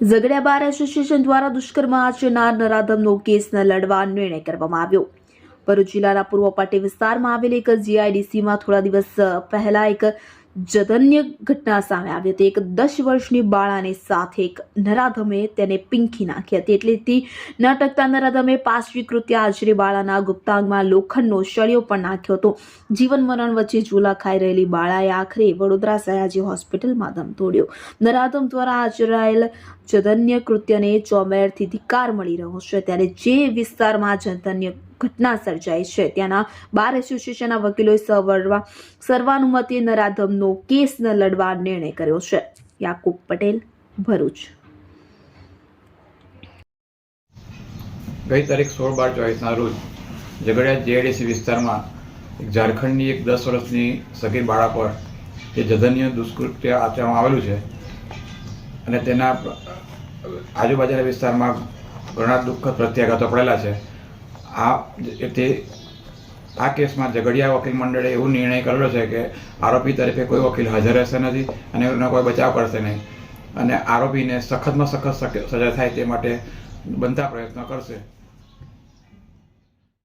Jhagadia bar association દ્વારા દુષ્કર્મ આચરનાર નરાધમનો case ન લડવા નિર્ણય કરવામાં આવ્યો. ભરૂચ જિલ્લાના પૂર્વ પાટી વિસ્તારમાં આવેલ એક જીઆઈડીસીમાં થોડા દિવસ પહેલા એક જધન્ય ઘટના સામે આવી હતી. એક દસ વર્ષની બાળાની સાથે એક નરાધમે તેને પીંખી નાખી હતી. એટલેથી તે નટકતા નરાધમે પાશ્વી કૃત્ય આચરી બાળાના ગુપ્તાંગમાં લોખંડનો સળિયો પણ નાખ્યો હતો. જીવન મરણ વચ્ચે ઝૂલા ખાઈ રહેલી બાળાએ આખરે વડોદરા સયાજી હોસ્પિટલમાં દમ તોડ્યો. નરાધમ દ્વારા આચરાયેલ જધન્ય કૃત્યને ચોમેરથી ધિકાર મળી રહ્યો છે. ત્યારે જે વિસ્તારમાં જધન્ય ઘટના સર્જાઈ છે. ત્યાંના બાર એસોસિએશનના વકીલોએ સવરવા, સર્વાનુમતિએ નરાધમનો કેસ ન લડવા નિર્ણય કર્યો છે. યાકુબ પટેલ, ભરૂચ. ગઈ તારીખ સોળ બાર ચોવીસના રોજ ઝઘડિયા જેએડીસી વિસ્તારમાં એક ઝારખંડની એક દસ વર્ષની સગીર બાળા પર જે જધન્ય દુષ્કૃત્ય આચરવામાં આવેલું છે અને તેના આજુબાજુના વિસ્તારમાં ઘણા દુઃખદ પ્રત્યાઘાતો પડેલા છે. આ તે આ કેસમાં ઝઘડિયા વકીલ મંડળે એવું નિર્ણય કરેલો છે કે આરોપી તરફે કોઈ વકીલ હાજર રહેશે નથી અને એનો કોઈ બચાવ કરશે નહીં. અને આરોપીને સખતમાં સખત સજા થાય તે માટે બનતા પ્રયત્નો કરશે.